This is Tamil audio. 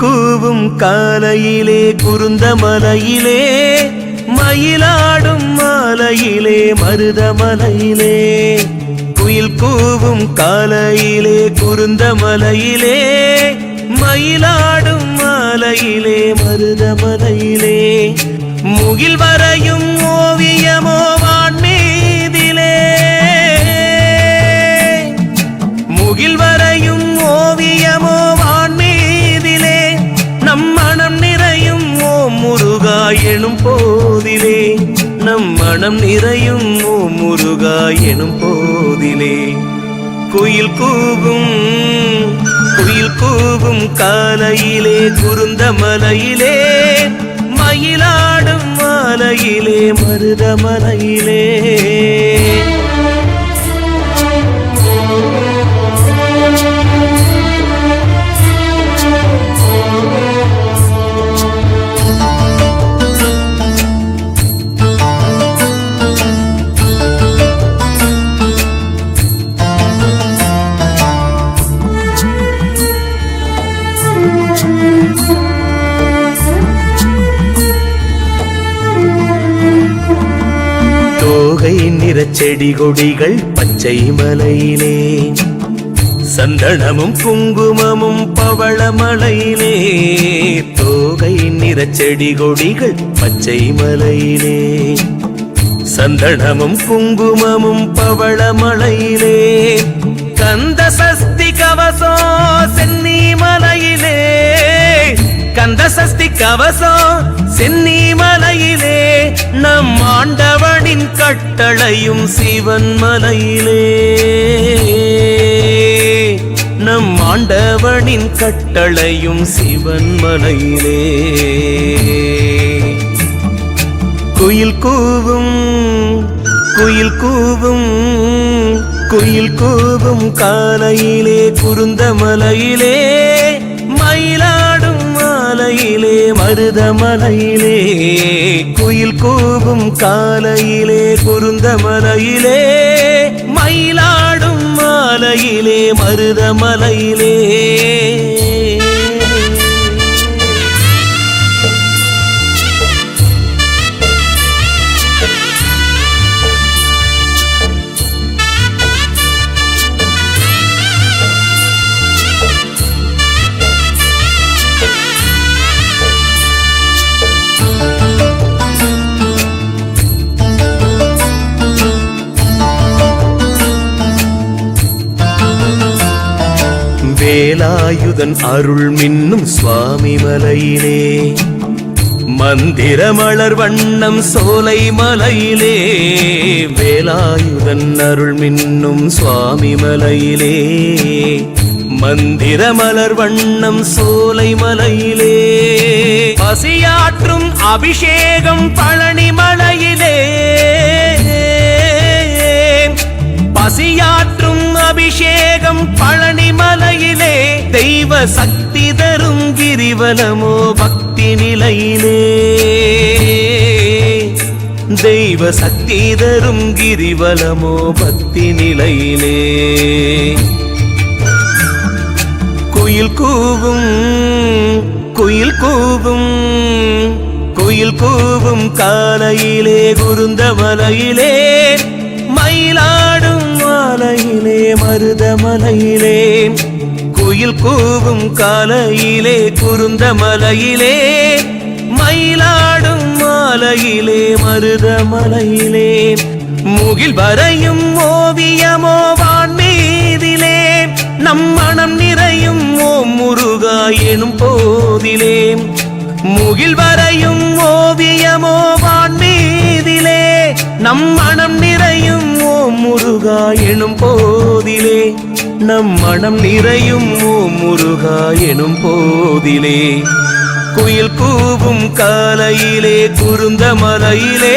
கூவும் காலையிலே குருந்த மலையிலே மயிலாடும் மாலையிலே மருதமலையிலே. குயில் கூவும் காலையிலே குருந்த மலையிலே மயிலாடும் மாலையிலே மருதமலையிலே. முகில் வரையும் எனும் போதிலே நம் மனம் நிறையும் ஓ முருகா எனும் போதிலே. குயில் கூவும் குயில் கூவும் காலையிலே குருந்த மலையிலே மயிலாடும் மாலையிலே மருதமலையிலே தோகை செடி கொடிகள் பச்சை மலையிலே. சந்தனமும் குங்குமமும் பவளமலையிலே தோகை நிற செடி கொடிகள் பச்சை மலையிலே. சந்தனமும் குங்குமமும் பவளமலையிலே கந்த சஸ்தி கவசோ சென்னி மலையிலே. கந்த சஸ்தி கவசம் சென்னி மலையிலே நம் ஆண்டவனின் கட்டளையும் சிவன் மலையிலே. நம் ஆண்டவனின் கட்டளையும் சிவன் மலையிலே. குயில் கூவும் குயில் கூவும் குயில் கூவும் காலையிலே குருந்த மலையிலே. மருதமலையிலே குயில் கூவும் காலையிலே குருந்தமலையிலே மயிலாடும் மாலையிலே மருதமலையிலே. வேலாயுதன் அருள் மின்னும் சுவாமி மலையிலே. மந்திரமலர் வண்ணம் சோலை மலையிலே. வேலாயுதன் அருள் மின்னும் சுவாமி மலையிலே. மந்திரமலர் வண்ணம் சோலை மலையிலே. பசியாற்றும் அபிஷேகம் பழனி மலையிலே. அபிஷேகம் பழனி மலையிலே தெய்வ சக்தி தரும் கிரிவலமோ பக்தி நிலையிலே. தெய்வ சக்தி தரும் கிரிவலமோ பக்தி நிலையிலே. குயில் கூவும் குயில் கூவும் குயில் கூவும் காலையிலே குருந்த மலையிலே. மருதமலையிலே குயில் கூவும் காலையிலே குருந்த மலையிலே மயிலாடும் மாலையிலே மருதமலையிலே முகில் வரையும் ஓவியமோ வான்மீதிலே நம் மனம் நிறையும் ஓம் முருகா எனும் போதிலே முகில் வரையும் ஓவியமோ வான்மீதிலே நம் மனம் நிறையும் முருகா எனும் போதிலே நம் மனம் நிறையும் ஓ முருகா எனும் போதிலே. குயில் கூவும் காலையிலே குருந்த மலையிலே.